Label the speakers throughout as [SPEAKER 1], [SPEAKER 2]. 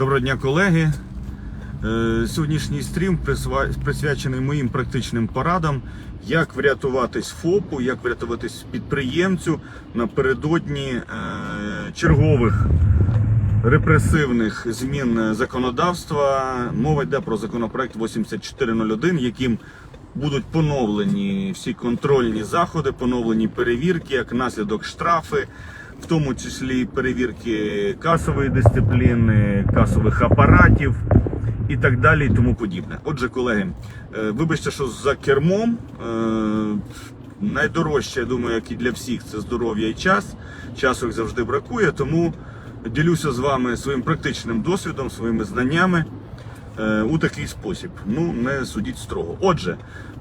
[SPEAKER 1] Доброго дня, колеги. Е, Сьогоднішній стрім присвячений моїм практичним порадам, як врятуватись ФОПу, як врятуватись підприємцю напередодні е, чергових репресивних змін законодавства. Мова йде про законопроект 8401, яким будуть поновлені всі контрольні заходи, поновлені перевірки, як наслідок штрафи, в тому числі перевірки касової дисципліни, касових апаратів і так далі, і тому подібне. Отже, колеги, е, вибачте, що за кермом. е, Найдорожче, я думаю, як і для всіх, це здоров'я і час. Часу як завжди бракує, тому ділюся з вами своїм практичним досвідом, своїми знаннями е, у такий спосіб. Ну, не судіть строго. Отже,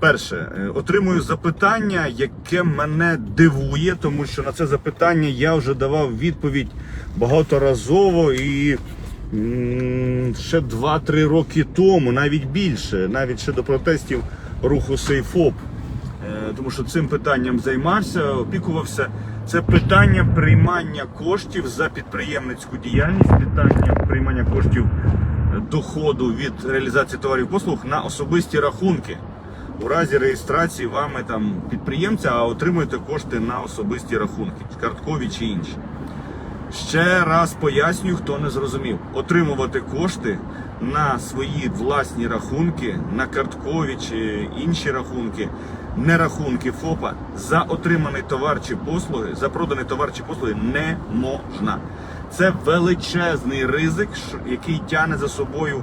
[SPEAKER 1] перше, е, отримую запитання, яке мене дивує, тому що на це запитання я вже давав відповідь багаторазово і ще 2-3 роки тому, навіть більше, навіть ще до протестів руху Сейфоп. Е, тому що цим питанням займався, опікувався. Це питання приймання коштів за підприємницьку діяльність, питання приймання коштів доходу від реалізації товарів послуг на особисті рахунки. У разі реєстрації вами там підприємця, а отримуєте кошти на особисті рахунки, карткові чи інші. Ще раз пояснюю, хто не зрозумів. Отримувати кошти на свої власні рахунки, на карткові чи інші рахунки, не рахунки ФОПа, за отриманий товар чи послуги, за проданий товар чи послуги не можна. Це величезний ризик, який тягне за собою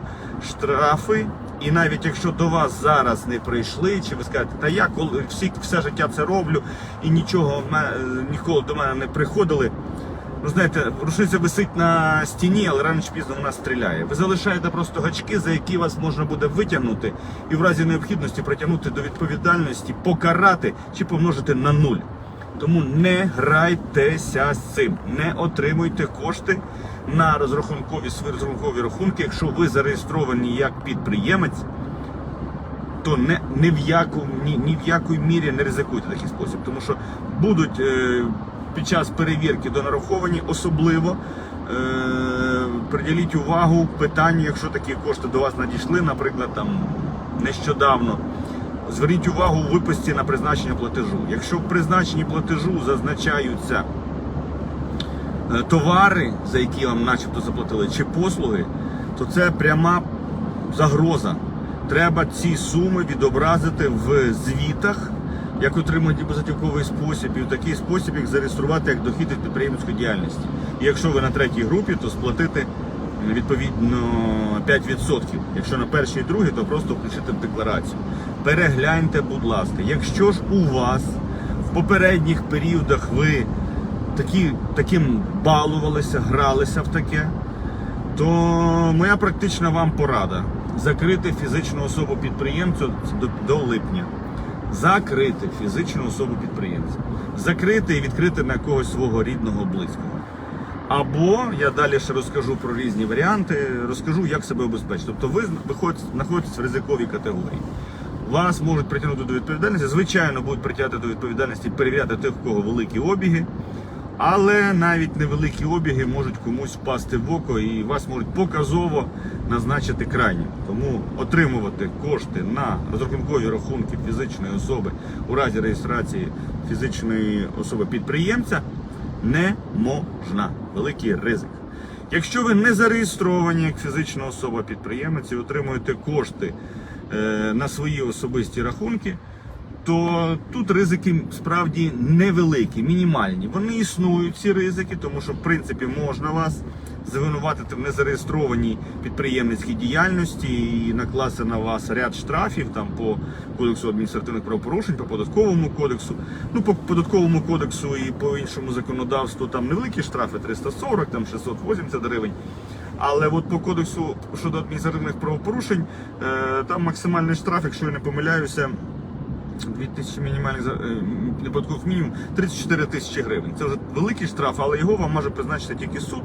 [SPEAKER 1] штрафи. І навіть якщо до вас зараз не прийшли, чи ви скажете, та я коли всі все життя це роблю і нічого в мене- ніколи до мене не приходили. Ну, знаєте, рушниця висить на стіні, але рано чи пізно вона стріляє. Ви залишаєте просто гачки, за які вас можна буде витягнути, і в разі необхідності притягнути до відповідальності, покарати чи помножити на нуль. Тому не грайтеся з цим, не отримуйте кошти на розрахункові розрахункові рахунки, якщо ви зареєстровані як підприємець то не, ні, в яку, ні, ні в якій мірі не ризикуйте такий спосіб, тому що будуть е, під час перевірки донараховані особливо. Е, приділіть увагу питанню, якщо такі кошти до вас надійшли, наприклад, там нещодавно. Зверніть увагу у виписці на призначення платежу. Якщо в призначенні платежу зазначаються е, товари, за які вам начебто заплатили, чи послуги, то це пряма загроза. Треба ці суми відобразити в звітах, як отримати безготівковий спосіб, і в такий спосіб їх зареєструвати як дохід від підприємницької діяльності. І якщо ви на третій групі, то сплатити відповідно 5%. Якщо на першій і другій, то просто включити в декларацію. Перегляньте, будь ласка, якщо ж у вас в попередніх періодах ви такі, таким балувалися, гралися в таке, то моя практична вам порада закрити фізичну особу підприємця до, до липня. Закрити фізичну особу підприємця. Закрити і відкрити на когось свого рідного близького. Або я далі ще розкажу про різні варіанти, розкажу, як себе обезпечити. Тобто ви знаходитесь в ризиковій категорії. Вас можуть притягнути до відповідальності. Звичайно, будуть притягати до відповідальності перевіряти тих, у кого великі обіги. Але навіть невеликі обіги можуть комусь впасти в око і вас можуть показово назначити крайнім. Тому отримувати кошти на розрахункові рахунки фізичної особи у разі реєстрації фізичної особи підприємця не можна. Великий ризик. Якщо ви не зареєстровані як фізична особа підприємець і отримуєте кошти на свої особисті рахунки, то тут ризики справді невеликі, мінімальні. Вони існують, ці ризики, тому що в принципі можна вас звинуватити в незареєстрованій підприємницькій діяльності і накласти на вас ряд штрафів там по кодексу адміністративних правопорушень, по податковому кодексу. Ну по податковому кодексу і по іншому законодавству там невеликі штрафи 340, там 680 гривень. Але от по кодексу щодо адміністративних правопорушень, е, там максимальний штраф, якщо я не помиляюся, 2000 мінімальних е, мінімум 34 тисячі гривень. Це вже великий штраф, але його вам може призначити тільки суд,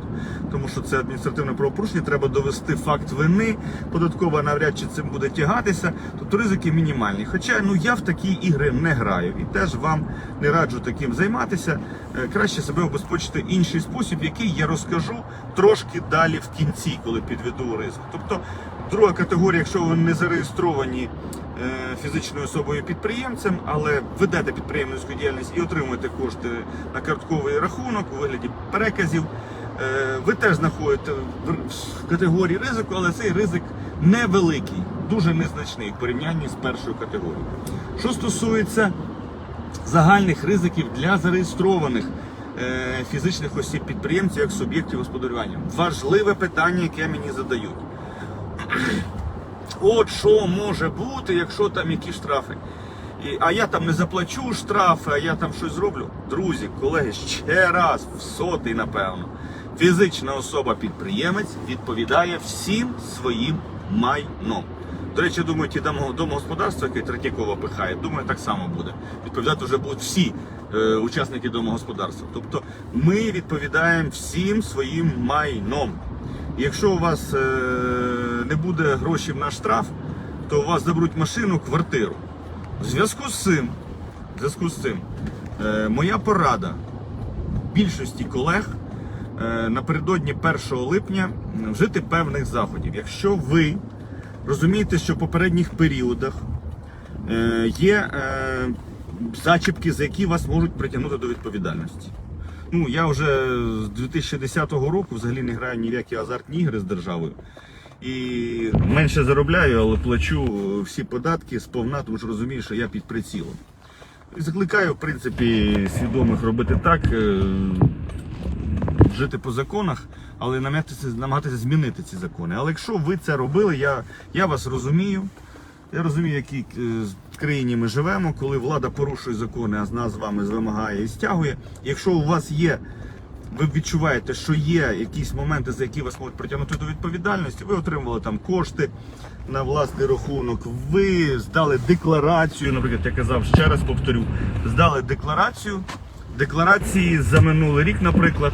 [SPEAKER 1] тому що це адміністративне правопорушення. Треба довести факт вини. Податкова навряд чи цим буде тягатися. Тобто ризики мінімальні. Хоча ну я в такі ігри не граю і теж вам не раджу таким займатися. Е, Краще себе обезпечити інший спосіб, який я розкажу трошки далі в кінці, коли підведу ризик. Тобто, друга категорія, якщо ви не зареєстровані фізичною особою підприємцем, але ведете підприємницьку діяльність і отримуєте кошти на картковий рахунок у вигляді переказів. е, Ви теж знаходите в категорії ризику, але цей ризик невеликий, дуже незначний в порівнянні з першою категорією. Що стосується загальних ризиків для зареєстрованих е, фізичних осіб підприємців як суб'єктів господарювання. Важливе питання, яке мені задають. От що може бути, якщо там які штрафи. І, а я там не заплачу штрафи, а я там щось зроблю. Друзі, колеги, ще раз, в сотий, напевно. Фізична особа-підприємець відповідає всім своїм майном. До речі, думаю, ті домо- домогосподарства, які Третьякова пихає, думаю, так само буде. Відповідати вже будуть всі е, учасники домогосподарства. Тобто ми відповідаємо всім своїм майном. Якщо у вас е, не буде грошей на штраф, то у вас заберуть машину, квартиру. В зв'язку з цим, в зв'язку з цим е, моя порада більшості колег е, напередодні 1 липня вжити певних заходів. Якщо ви розумієте, що в попередніх періодах є зачіпки, за які вас можуть притягнути до відповідальності. Ну, я вже з 2010 року взагалі не граю ні в які азартні ігри з державою. І менше заробляю, але плачу всі податки сповна, тому що розумію, що я під прицілом. І закликаю, в принципі, свідомих робити так, е, жити по законах, але намагатися, намагатися змінити ці закони. Але якщо ви це робили, я, я вас розумію. Я розумію, в якій е, країні ми живемо, коли влада порушує закони, а з нас з вами вимагає і стягує. Якщо у вас є, ви відчуваєте, що є якісь моменти, за які вас можуть притягнути до відповідальності, ви отримували там кошти на власний рахунок, ви здали декларацію, наприклад, я казав, ще раз повторю, здали декларацію. Декларації за минулий рік, наприклад,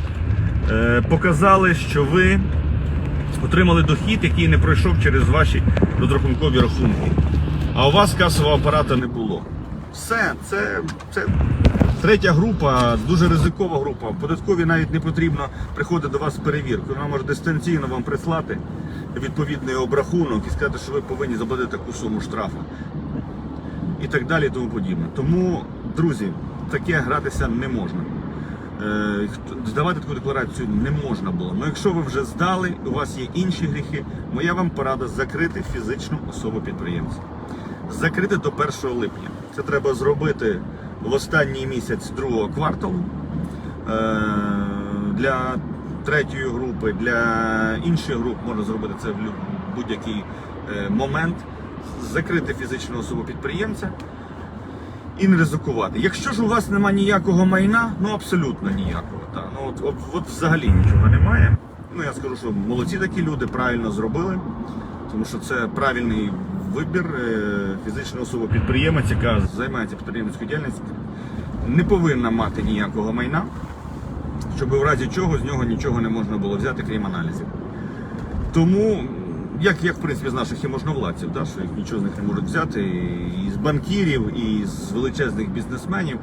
[SPEAKER 1] е, показали, що ви отримали дохід, який не пройшов через ваші розрахункові рахунки. А у вас касового апарата не було. Все, це, це третя група, дуже ризикова група. Податкові навіть не потрібно приходити до вас з перевіркою. Вона може дистанційно вам прислати відповідний обрахунок і сказати, що ви повинні заплатити таку суму штрафу. І так далі, і тому подібне. Тому, друзі, таке гратися не можна. Е, Здавати таку декларацію не можна було. Ну якщо ви вже здали, у вас є інші гріхи, моя вам порада закрити фізичну особу підприємця. Закрити до 1 липня. Це треба зробити в останній місяць другого кварталу. Е, Для третьої групи, для інших груп можна зробити це в будь-який е, момент. Закрити фізичну особу підприємця і не ризикувати. Якщо ж у вас нема ніякого майна, ну абсолютно ніякого. Та. Ну, от, от, от взагалі нічого немає. Ну я скажу, що молодці такі люди правильно зробили, тому що це правильний вибір. фізичної Фізична особа підприємець, яка займається підприємницькою діяльністю, не повинна мати ніякого майна, щоб в разі чого з нього нічого не можна було взяти, крім аналізів. Тому, як, як в принципі з наших і можновладців, да, що їх нічого з них не можуть взяти, і з банкірів, і з величезних бізнесменів.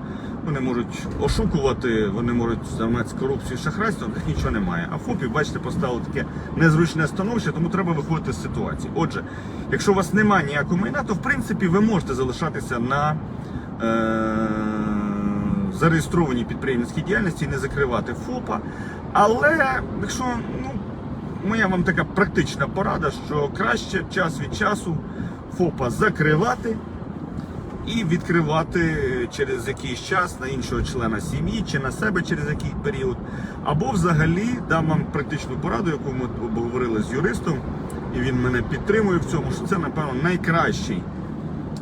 [SPEAKER 1] Вони можуть ошукувати, вони можуть займатися корупцією, шахрайством, них нічого немає. А ФОПів, бачите, поставили таке незручне становище, тому треба виходити з ситуації. Отже, якщо у вас немає ніякого майна, то в принципі ви можете залишатися на е- зареєстрованій підприємницькій діяльності і не закривати ФОПа. Але якщо ну, моя вам така практична порада, що краще час від часу ФОПа закривати і відкривати через якийсь час на іншого члена сім'ї чи на себе через який період. Або взагалі дам вам практичну пораду, яку ми обговорили з юристом, і він мене підтримує в цьому, що це, напевно, найкращий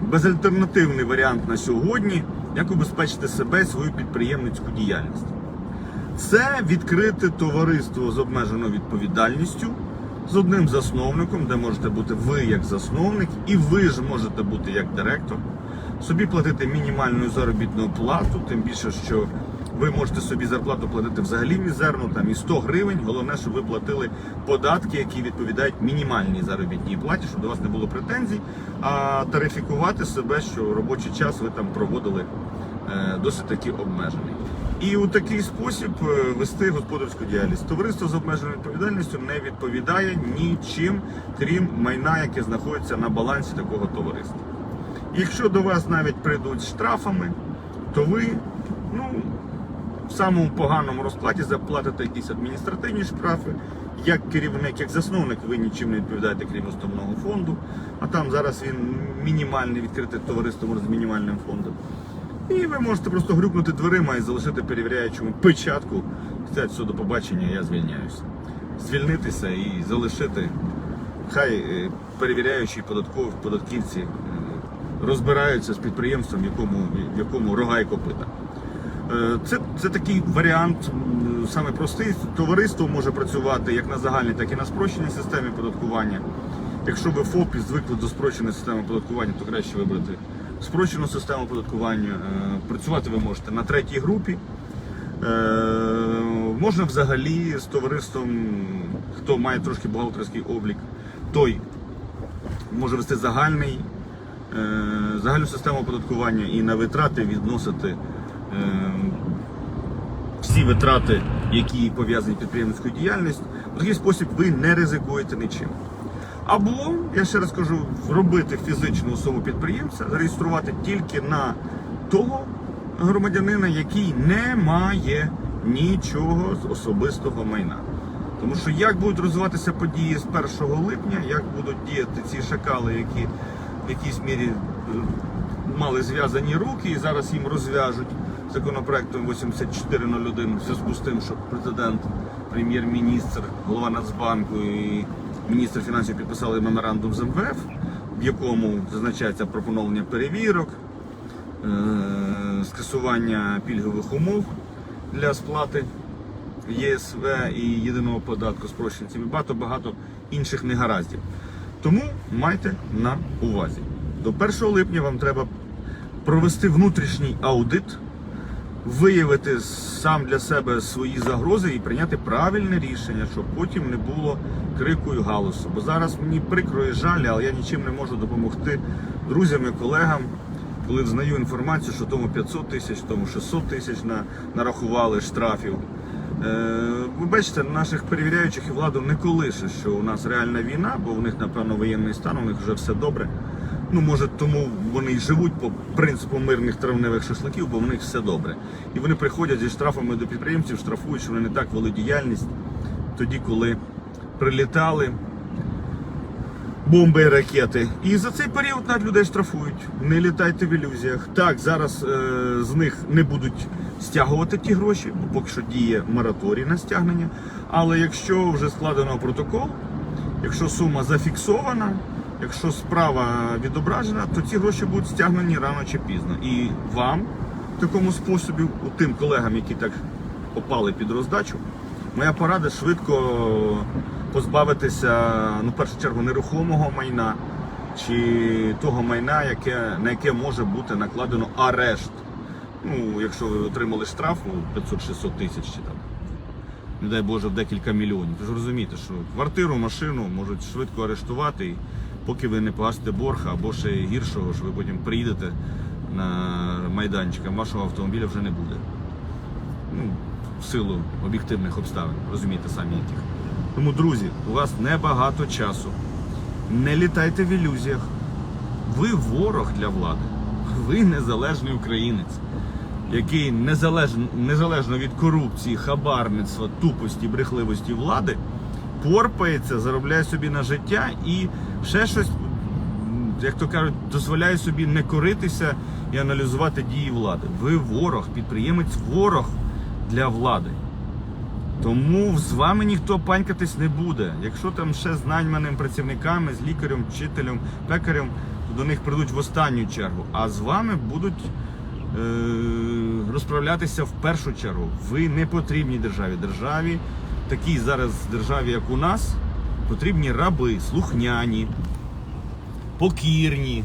[SPEAKER 1] безальтернативний варіант на сьогодні, як убезпечити себе і свою підприємницьку діяльність. Це відкрите товариство з обмеженою відповідальністю з одним засновником, де можете бути ви як засновник, і ви ж можете бути як директор. Собі платити мінімальну заробітну плату, тим більше, що ви можете собі зарплату платити взагалі мізерну, там і 100 гривень. Головне, щоб ви платили податки, які відповідають мінімальній заробітній платі, щоб до вас не було претензій, а тарифікувати себе, що робочий час ви там проводили е, досить таки обмежений. І у такий спосіб е, вести господарську діяльність. Товариство з обмеженою відповідальністю не відповідає нічим, крім майна, яке знаходиться на балансі такого товариства. Якщо до вас навіть прийдуть з штрафами, то ви ну, в самому поганому розкладі заплатите якісь адміністративні штрафи. Як керівник, як засновник, ви нічим не відповідаєте, крім уставного фонду. А там зараз він мінімальний відкрите товариство з мінімальним фондом. І ви можете просто грюкнути дверима і залишити перевіряючому печатку. Сказати, все, до побачення, я звільняюся. Звільнитися і залишити. Хай е, перевіряючі податкові податківці розбираються з підприємством, в якому, якому рога і копита. Е, Це, це такий варіант саме простий. Товариство може працювати як на загальній, так і на спрощеній системі податкування. Якщо ви ФОПі звикли до спрощеної системи податкування, то краще вибрати спрощену систему податкування. Е, Працювати ви можете на третій групі. Е, Можна взагалі з товариством, хто має трошки бухгалтерський облік, той може вести загальний, загальну систему оподаткування і на витрати відносити е, всі витрати, які пов'язані з підприємницькою діяльністю. В такий спосіб ви не ризикуєте нічим. Або, я ще раз кажу, робити фізичну особу підприємця, зареєструвати тільки на того громадянина, який не має нічого з особистого майна. Тому що як будуть розвиватися події з 1 липня, як будуть діяти ці шакали, які в якійсь мірі е, мали зв'язані руки і зараз їм розв'яжуть законопроектом 8401 в зв'язку з тим, що президент, прем'єр-міністр, голова Нацбанку і міністр фінансів підписали меморандум з МВФ, в якому зазначається про поновлення перевірок, е, скасування пільгових умов для сплати ЄСВ і єдиного податку спрощенців і багато багато інших негараздів. Тому майте на увазі. До 1 липня вам треба провести внутрішній аудит, виявити сам для себе свої загрози і прийняти правильне рішення, щоб потім не було крику і галасу. Бо зараз мені прикро і жаль, але я нічим не можу допомогти друзям і колегам, коли взнаю інформацію, що тому 500 тисяч, тому 600 тисяч на, нарахували штрафів. Е, Ви бачите, наших перевіряючих і владу не колише, що у нас реальна війна, бо у них, напевно, воєнний стан, у них вже все добре. Ну, може, тому вони й живуть по принципу мирних травневих шашликів, бо в них все добре. І вони приходять зі штрафами до підприємців, штрафують, що вони не так вели діяльність тоді, коли прилітали бомби і ракети. І за цей період навіть людей штрафують. Не літайте в ілюзіях. Так, зараз е, з них не будуть стягувати ті гроші, бо поки що діє мораторій на стягнення. Але якщо вже складено протокол, якщо сума зафіксована, якщо справа відображена, то ці гроші будуть стягнені рано чи пізно. І вам в такому способі, у тим колегам, які так попали під роздачу, моя порада швидко позбавитися, ну, в першу чергу, нерухомого майна чи того майна, яке, на яке може бути накладено арешт. Ну, якщо ви отримали штраф у 500-600 тисяч чи там, не дай Боже, в декілька мільйонів. Ви ж розумієте, що квартиру, машину можуть швидко арештувати, поки ви не погасите борг, або ще гіршого, що ви потім приїдете на майданчик, а вашого автомобіля вже не буде. Ну, в силу об'єктивних обставин, розумієте самі яких. Тому, друзі, у вас небагато часу. Не літайте в ілюзіях. Ви ворог для влади. Ви незалежний українець, який незалежно, незалежно від корупції, хабарництва, тупості, брехливості влади, порпається, заробляє собі на життя і ще щось, як то кажуть, дозволяє собі не коритися і аналізувати дії влади. Ви ворог, підприємець ворог для влади. Тому з вами ніхто панькатись не буде. Якщо там ще з найманим працівниками, з лікарем, вчителем, пекарем, то до них прийдуть в останню чергу. А з вами будуть е- розправлятися в першу чергу. Ви не потрібні державі. Державі, такій зараз державі, як у нас, потрібні раби, слухняні, покірні,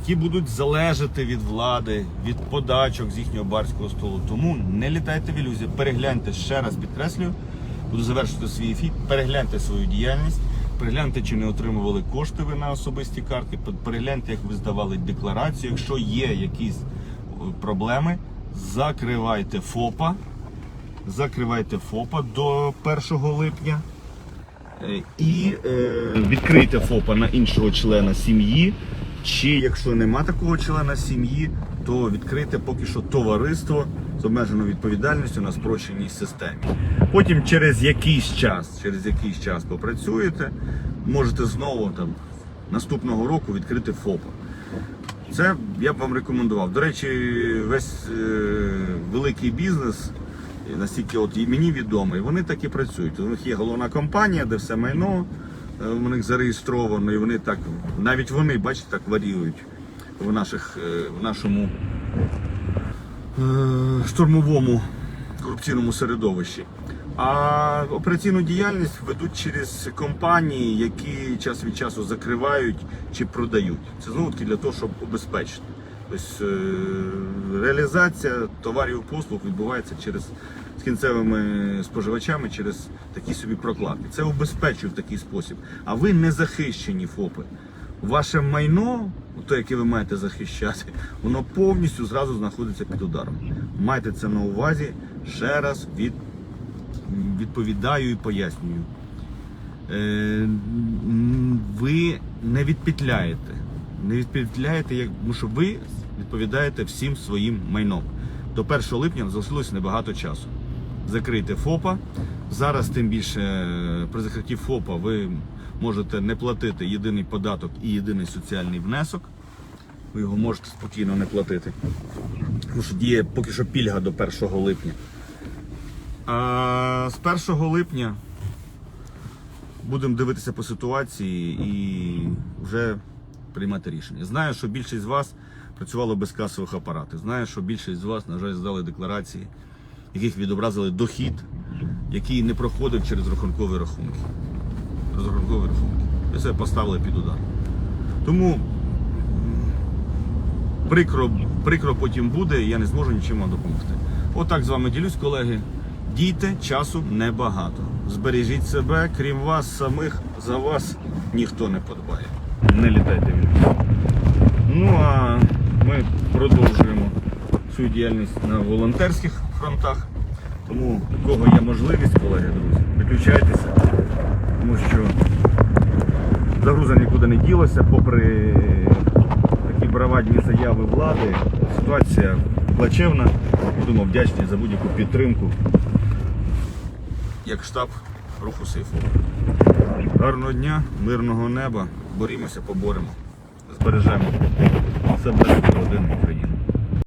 [SPEAKER 1] які будуть залежати від влади, від подачок з їхнього барського столу. Тому не літайте в ілюзії, перегляньте ще раз підкреслюю, буду завершити свій ефір, перегляньте свою діяльність, перегляньте, чи не отримували кошти ви на особисті картки, перегляньте, як ви здавали декларацію. Якщо є якісь е, проблеми, закривайте ФОПа, закривайте ФОПа до 1 липня. Е, І е, відкрийте ФОПа на іншого члена сім'ї. Чи якщо нема такого члена сім'ї, то відкрийте поки що товариство з обмеженою відповідальністю на спрощеній системі. Потім через якийсь час, через якийсь час попрацюєте, можете знову там наступного року відкрити ФОПа. Це я б вам рекомендував. До речі, весь е, великий бізнес, настільки от і мені відомий, вони так і працюють. У них є головна компанія, де все майно е, у них зареєстровано, і вони так, навіть вони, бачите, так варіюють в, наших, е, в нашому е, штурмовому корупційному середовищі. А операційну діяльність ведуть через компанії, які час від часу закривають чи продають. Це знову таки для того, щоб обезпечити. Тобто реалізація товарів і послуг відбувається через кінцевими споживачами через такі собі прокладки. Це обезпечує в такий спосіб. А ви не захищені ФОПи. Ваше майно, те, яке ви маєте захищати, воно повністю зразу знаходиться під ударом. Майте це на увазі. Ще раз від, відповідаю і пояснюю. Е, ви не відпетляєте. Не відпетляєте, як, тому що ви відповідаєте всім своїм майном. До 1 липня залишилось небагато часу. Закрийте ФОПа. Зараз, тим більше, е, при закритті ФОПа ви можете не платити єдиний податок і єдиний соціальний внесок. Ви його можете спокійно не платити. Тому що діє поки що пільга до 1 липня. А з 1 липня будемо дивитися по ситуації і вже приймати рішення. Знаю, що більшість з вас працювало без касових апаратів. Знаю, що більшість з вас, на жаль, здали декларації, яких відобразили дохід, який не проходив через рахункові рахунки. Розрахункові рахунки. І це поставили під удар. Тому прикро, прикро потім буде, і я не зможу нічим вам допомогти. Отак з вами ділюсь, колеги. Дійте, часу небагато. Збережіть себе, крім вас самих, за вас ніхто не подбає. Не літайте від Ну а ми продовжуємо свою діяльність на волонтерських фронтах. Тому у кого є можливість, колеги, друзі, виключайтеся, тому що загруза нікуди не ділася, попри такі бравадні заяви влади, ситуація плачевна. Будемо вдячні за будь-яку підтримку як штаб руху сейфу. Гарного дня, мирного неба, борімося, поборемо, збережемо себе родину України.